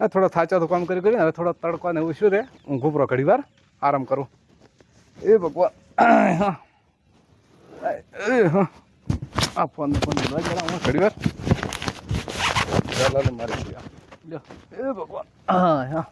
થોડો થાચા તો કામ કરી કરીને હવે થોડો તડકો ને એવું શું રે? હું ઘૂપરો ઘડી વાર આરામ કરું. એ ભગવાન. હા હા. આ ફોન ફોન હું ઘડી વાર. ચાલો મારી લ્યો. એ ભગવાન. હા હા.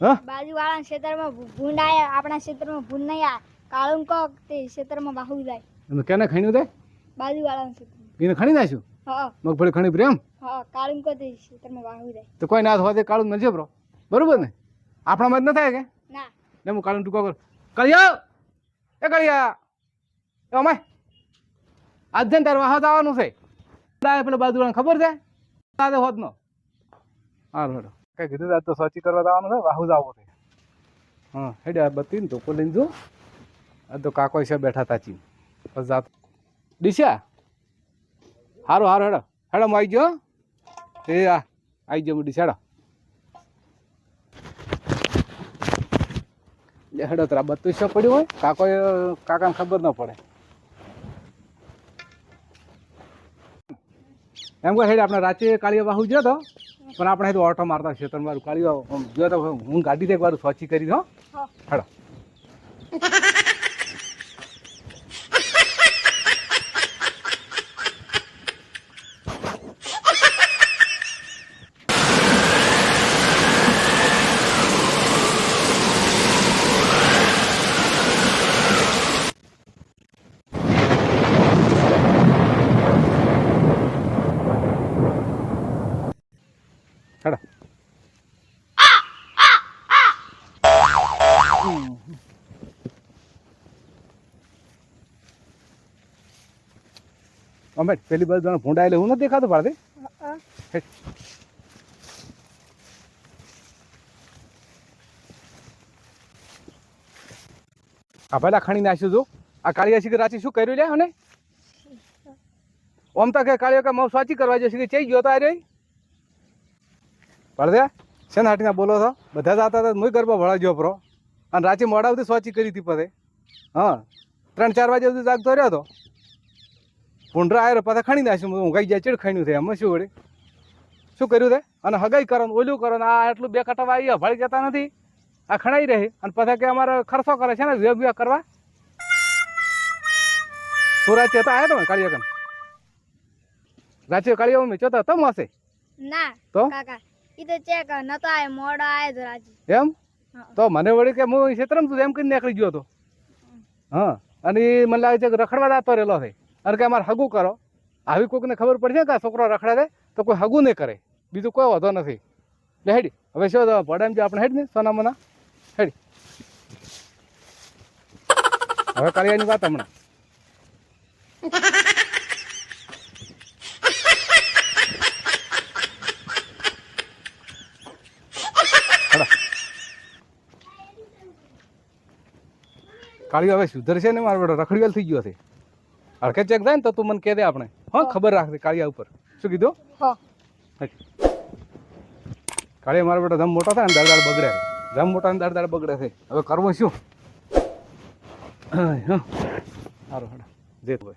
બાજુવાળાના ક્ષેત્રમાં ભૂ- ભૂંડ આયા આપણા ક્ષેત્રમાં ભૂંડ નહીં આ કાળું કોક તે ક્ષેત્રમાં બાહુ જાય. અને કેને ખણ્યું તે? બાજુવાળાના ક્ષેત્રમાં. એને ખણી નાખ્યું? હા મગફળી ખણી પ્રેમ હા કાળું કોક તે ક્ષેત્રમાં બાહુ જાય. તો કોઈ ના થવા દે કાળું મળશે બ્રો. બરોબર ને? આપણા મત ન થાય કે? ના. ને હું કાળું ટૂંકો કર. કળિયા! એ કળિયા! એ અમાય આજ છે ને વાહત આવવાનું છે. પેલા બાજુ ખબર છે? તારે હોત નો હારું. હેડો કઈ કીધું આજ તો સ્વચ્છી કરવા જવાનું છે વાહુ જ આવો છે. હા, હેડે, આ બત્તી ને ધોકો લઈને જો. આ તો કાકો છે, બેઠા તાચી બસ જાત. ડીશા? હારું સારું હેડો. હેડો, હું આવી ગયો એ, આ આવી ગયો, ડીશા, હેડો. હેડો, તારા બત્રીસ પડ્યું હોય? કાકો કાકાને ખબર ન પડે. એમ કહે, હેડ, આપણે રાત્રે કાળીયા બાહુ જ્યો તો? પણ આપણે તો ઓટો મારતા કાળીયો આમ ગયો તો હું ગાડી દે એક વાર સ્વચ્છી કરી દો હેડો. અમે પેલી બાજુ તને ભૂંડાયેલે હું નથી દેખાતું પાડતી? આ પેલા ખણી નાખ્યું તું? આ કાળિયા કે રાચી શું કર્યું લે અને ઓમ તો કે કાળિયો કે મઉ સાચી કરવા જશે કે ચઈ ગયો તો આ રે પડદે છે હાટીના બોલો છો? બધા જ આવતા હતા હું ગરબા ભળા ગયો પ્રો અને રાતે મોડા સુધી સ્વચ્છ કરી હતી પછી હા ત્રણ ચાર વાગ્યા સુધી જાગતો રહ્યો હતો ભૂંડરા આવ્યો પાછા ખણી નાખ્યું. હું ઊંઘાઈ જાય ચીડ ખાણ્યું છે? એમાં શું વળી? શું કર્યું છે? અને હગાઈ કરો ને ઓલું કરો ને આ આટલું બે કટવા આવી ભળી જતા નથી. આ ખણાઈ રહે. અને પાછા કે અમારે ખર્ચો કરે છે ને વ્યવ કરવા. તું રાચી હતા આવ્યા તમે કાળિયા કન કાળીઓ મેં ચોથા તમ હશે ના તો? કાકા ઈ તો ચેક નતો આય મોડો આયો તો રાજી એમ. તો મને વળી કે હું ક્ષેત્રમાં તું એમ કરીને નીકળી ગયો હતો. હા, અને મને લાગે છે કે રખડવા જતો રહેલો છે. અને કે અમારે હગું કરો. આવી કોઈકને ખબર પડશે કે આ છોકરો રખડે તો કોઈ હગું નહીં કરે. બીજું કોઈ વાંધો નથી. એટલે હેડી, હવે શું તો એમ જે આપણે હેડ ને, સોના મના. હેડી. હવે કાળિયાની વાત હમણાં. કાળિયો હવે સુધરશે ને મારો બેટો રખડીવાલ થઈ ગયો છે. હડકે ચેક થાય ને તો તું મને કહે દે આપણે. હા ખબર રાખજે કાળિયા ઉપર. શું કીધું? હો. કાળિયા મારો બેટો ધમ મોટો થાય ને દાળ બગડે ધમ મોટા ને દાળ બગડે છે. હવે કરવું શું? હા સારું જે હોય.